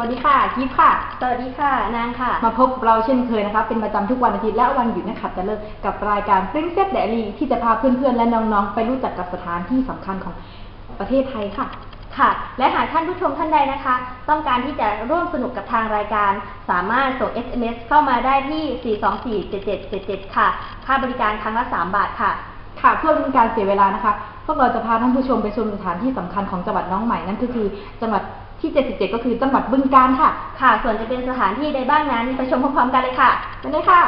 วัสดีค่ะกิฟค่ะ สวัสดีค่ะ นางค่ะ มาพบกับเราเช่นเคยนะคะ เป็นประจำทุกวันอาทิตย์และวันหยุดนะคะจะเลิกกับรายการ Princess Diary ที่จะพาเพื่อนๆ และน้องๆ ไปรู้จักกับสถานที่สำคัญของประเทศไทยค่ะ ค่ะ และหากท่านผู้ชมท่านใดนะคะ ต้องการที่จะร่วมสนุกกับทางรายการ สามารถส่ง SMS เข้ามาได้ที่ 4247777 ค่ะ ค่าบริการครั้งละ 3 บาทค่ะ ค่ะเพื่อเป็นการเสียเวลานะคะ พวกเราจะพาท่านผู้ชมไปชมสถานที่สำคัญของจังหวัดน้องใหม่นั่นก็คือจังหวัดที่ 77 ก็คือจังหวัดบึงกาฬค่ะ ค่ะ ส่วนจะเป็นสถานที่ใดบ้างนั้นไปชมพร้อมๆกันเลยค่ะไปเลยค่ะ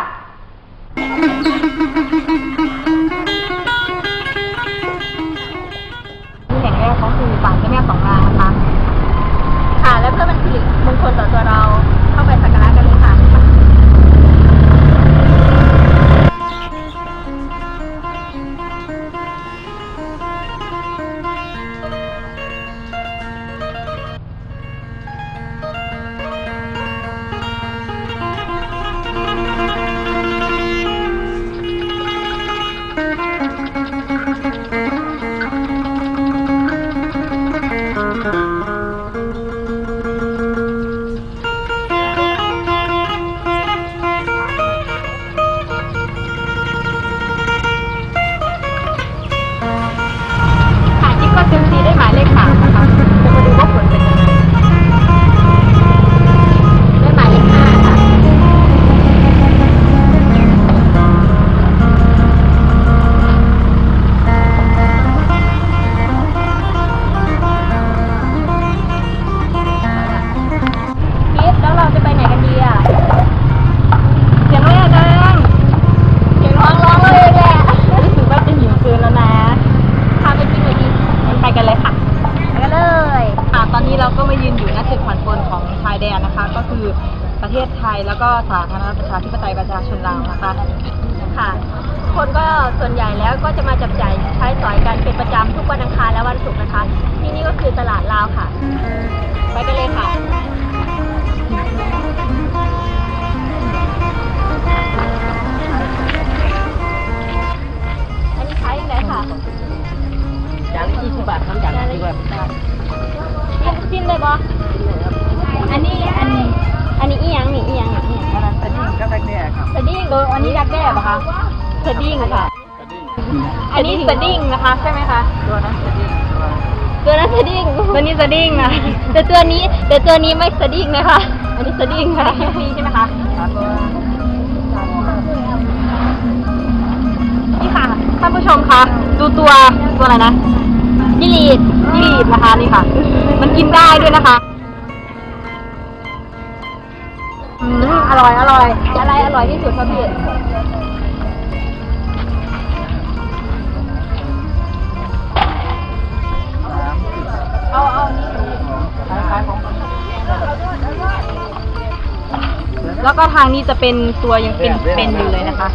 ที่แห่งแรกก็คือศาลเจ้าแม่สอง เราก็มายืนอยู่ณจุดผ่อนปลนของชายแดนนะคะ ก็คือประเทศไทยแล้วก็สาธารณรัฐประชาธิปไตยประชาชนลาวนะคะค่ะคนก็ส่วนใหญ่แล้วก็จะมาจับจ่ายใช้สอยกันเป็นประจำทุกวันอังคารและวันศุกร์นะคะ ที่นี่ก็คือตลาดลาวค่ะ ไปกันเลยค่ะอันนี้ขายยังไงค่ะจานละยี่สิบบาทครับจานละยี่สิบบาท จิ้มเลยบออันนี้อันอันนี้อีหยังนี่อีหยังนี่อีหยังอันนั้นสดิ้งก็แบกแน่ครับสดิ้งเอออันนี้ดักแด้ปะคะสดิ้งค่ะ สดิ้งอันนี้สดิ้งนะคะใช่ไหมคะตัวนั้นสดิ้งตัวตัวนั้นสดิ้งตัวนี้สดิ้งนะแต่ตัวนี้แต่ตัวนี้ไม่สดิ้งนะคะ อันนี้สดิ้งค่ะคิวซีใช่ไหมคะครับตัวนี่ค่ะท่านผู้ชมคะดูตัวตัวอะไรนะจิลีดจิลีดนะคะนี่ค่ะ มันกินได้ด้วยนะคะ อืมอร่อย อร่อย อะไรอร่อยที่สุดคะพี่เอาเอานี่แล้วก็ทางนี้จะเป็นตัวยังเป็นเป็นอยู่เลยนะคะ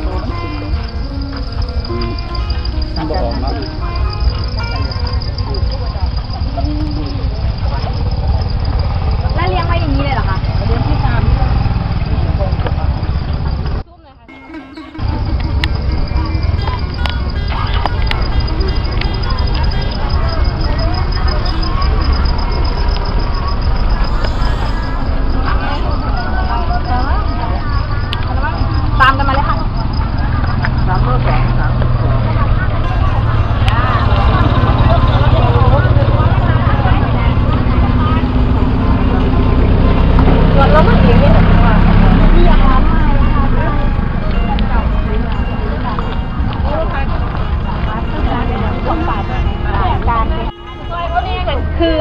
คือ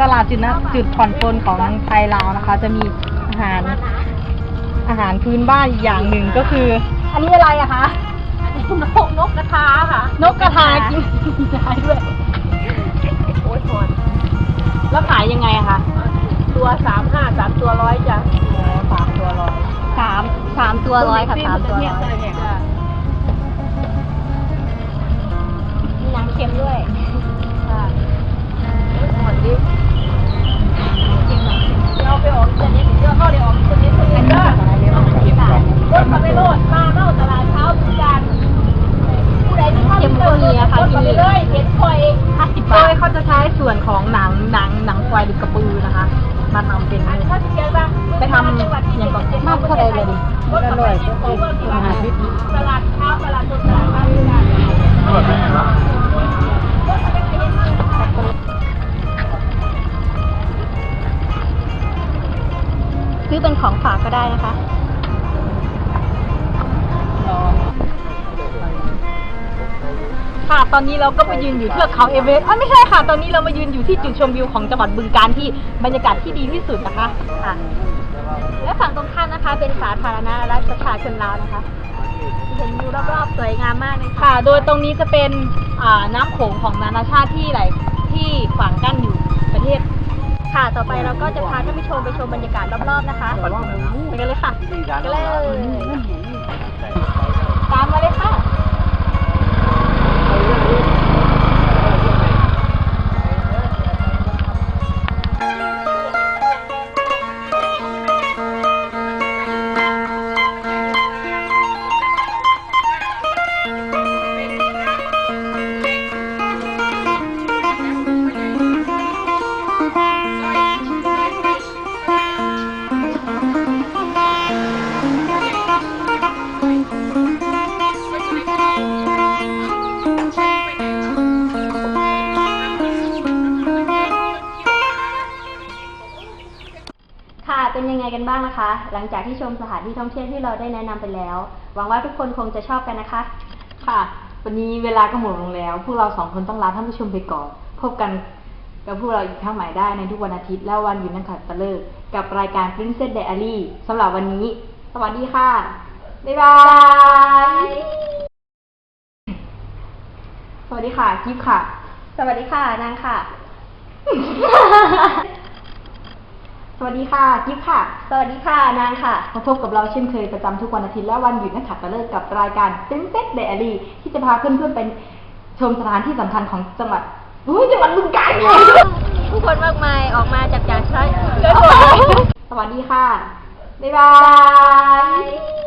ตลาดจุดนะจุดผ่อนปลนของไทยลาวนะคะ จะมีอาหารอาหารพื้นบ้านอีกอย่างหนึ่งก็คือ อันนี้อะไรอะคะนกนกกระทาค่ะ นกกระทากินได้ด้วยโอ้ยหอนแล้วขายยังไงอะคะตัวสามห้าสามตัวร้อยจ้ะสามตัวร้อยสามสามตัวร้อยค่ะสามตัวร้อยมีหนังเค็มด้วย ค่ะ หอนดิเอาไปออกตัวนี้เดี๋ยวเข้าเดี๋ยวออกตัวนี้ตัวนี้เด้อ รถขับไปโลดมาเข้าตลาดเช้าทุกการผู้ใดที่เข้าเข็ มตัวนี้ค่ะที่นี่เลยเห็นคอยห้าสิบบาทโดยเขาจะใช้ส่วนของหนังหนังหนังควายหรือกระปือนะคะ มาทำเป็นไปทำอย่างก่อนมากเท่าไรเลยดิอร่อยก็คือคนหาพิษซื้ ค่ะ ตอนนี้เราก็มายืนอยู่เทือกเขาเอเวอเรสต์อะไม่ใช่ค่ะ ตอนนี้เรามายืนอยู่ที่จุดชมวิวของจังหวัดบึงการที่บรรยากาศที่ดีที่สุดนะคะค่ะและฝั่งตรงข้ามนะคะ เป็นสาธารณรัฐประชาชนลาวนะคะเห็นวิวรอบๆสวยงามมากเลยค่ะ ค่ะ โดยตรงนี้จะเป็นอ่าน้ำโขงของนานาชาติที่ไหลที่ขวางกั้นอยู่ประเทศ ค่ะ ต่อไปเราก็จะพาท่านผู้ชมไปชมบรรยากาศรอบๆนะคะไปกันเลยค่ะไปกันเลย ตามมาเลยค่ะค่ะ กันบ้างนะคะ หลังจากที่ชมสถานที่ท่องเที่ยวที่เราได้แนะนำไปแล้ว หวังว่าทุกคนคงจะชอบกันนะคะ ค่ะ วันนี้เวลาก็หมดลงแล้ว พวกเราสองคนต้องลาท่านผู้ชมไปก่อน พบกันกับพวกเราอีกครั้งใหม่ได้ในทุกวันอาทิตย์และวันหยุดนักขัตฤกษ์กับรายการ Princess Diary สำหรับวันนี้ สวัสดีค่ะ บ๊ายบาย สวัสดีค่ะ กิฟค่ะ สวัสดีค่ะ นางค่ะ สวัสดีค่ะกิฟค่ะ สวัสดีค่ะ นางค่ะ มาพบกับเราเช่นเคยประจำทุกวันอาทิตย์และวันหยุดนักขัตฤกษ์กับรายการ Princess Diary ที่จะพาเพื่อนๆไปชมสถานที่สำคัญของจังหวัดอุ้ยจังหวัดบึงกาฬเลยผู้คนมากมายออกมาจับจ่ายใช้สวัสดีค่ะ บ๊ายบาย Bye.